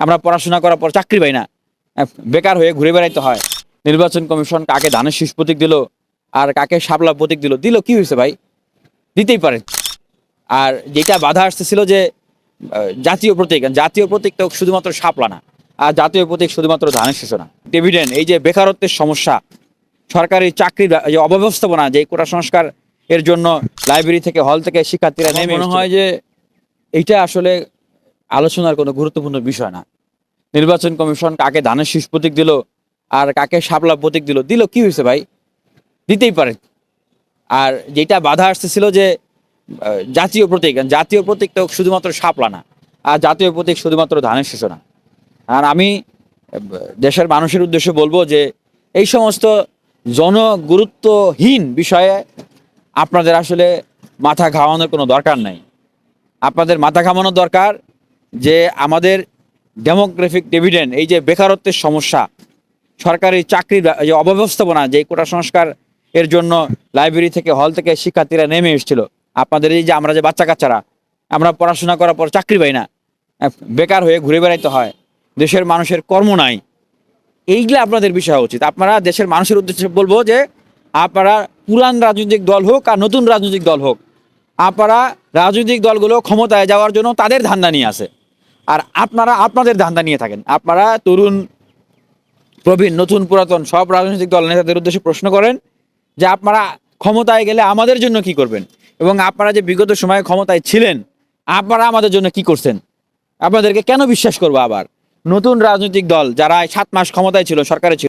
আমরা পড়াশোনা করার পর চাকরি পাই না। বেকার হয়ে ঘুরে বেড়াইতে হয়। নির্বাচন কমিশন কাকে ধানের শীষ প্রতীক দিল আর কাকে শাপলা প্রতীক দিল দিল কি হয়েছে ভাই? দিতেই পারে। আর যেটা বাধা আসতেছিল যে জাতীয় প্রতীক জাতীয় প্রতীক তো শুধুমাত্র শাপলা না আর জাতীয় প্রতীক শুধুমাত্র ধানের শীষ না। ডিভিডেন্ড এই যে বেকারত্বের সমস্যা সরকারি চাকরির যে অব্যবস্থাপনা যে কোটা সংস্কার এর জন্য লাইব্রেরি থেকে হল থেকে শিক্ষার্থীরা নেমে মনে হয় যে এইটা আসলে আলোচনার কোনো গুরুত্বপূর্ণ বিষয় না। নির্বাচন কমিশন কাকে ধানের শীষ প্রতীক দিল আর কাকে শাপলা প্রতীক দিল দিল কি হয়েছে ভাই? দিতেই পারে। আর যেটা বাধা আসতেছিল যে জাতীয় প্রতীক জাতীয় প্রতীক তো শুধুমাত্র শাপলা না, আর জাতীয় প্রতীক শুধুমাত্র ধানের শীষ না। আর আমি, দেশের মানুষের উদ্দেশ্যে বলব যে, এই সমস্ত জনগুরুত্বহীন বিষয়ে আপনাদের আসলে মাথা ঘামানোর কোনো দরকার নাই। আপনাদের মাথা ঘামানোর দরকার যে আমাদের ডেমোগ্রাফিক ডিভিডেন্ড এই যে বেকারত্বের সমস্যা, সরকারি চাকরির যে অব্যবস্থাপনা, যে কোটা সংস্কার এর জন্য লাইব্রেরি থেকে হল থেকে শিক্ষার্থীরা নেমে এসেছিল। আপনাদের এই যে আমরা যে বাচ্চা কাচ্চারা আমরা পড়াশোনা করার পর চাকরি পাই না। বেকার হয়ে ঘুরে বেড়াইতে হয়। দেশের মানুষের কর্ম নাই। এইগুলো আপনাদের বিষয় উচিত। আপনারা দেশের মানুষের উদ্দেশ্যে বলব যে, আপনারা পুরান রাজনৈতিক দল হোক আর নতুন রাজনৈতিক দল হোক, আপনারা রাজনৈতিক দলগুলো ক্ষমতায় যাওয়ার জন্য তাদের ধান্দা নিয়ে আসে। আর আপনারা আপনাদের ধান্দা নিয়ে থাকেন। আপনারা তরুণ, প্রবীণ, নতুন, পুরাতন সব রাজনৈতিক দল নেতাদের উদ্দেশ্যে প্রশ্ন করেন যে আপনারা ক্ষমতায় গেলে আমাদের জন্য কি করবেন? এবং আপনারা যে বিগত সময়ে ক্ষমতায় ছিলেন, আপনারা আমাদের জন্য কি করছেন? আপনাদেরকে কেন বিশ্বাস করব আবার? নতুন রাজনৈতিক দল যারা সাত মাস ক্ষমতায় ছিল, সরকারে ছিল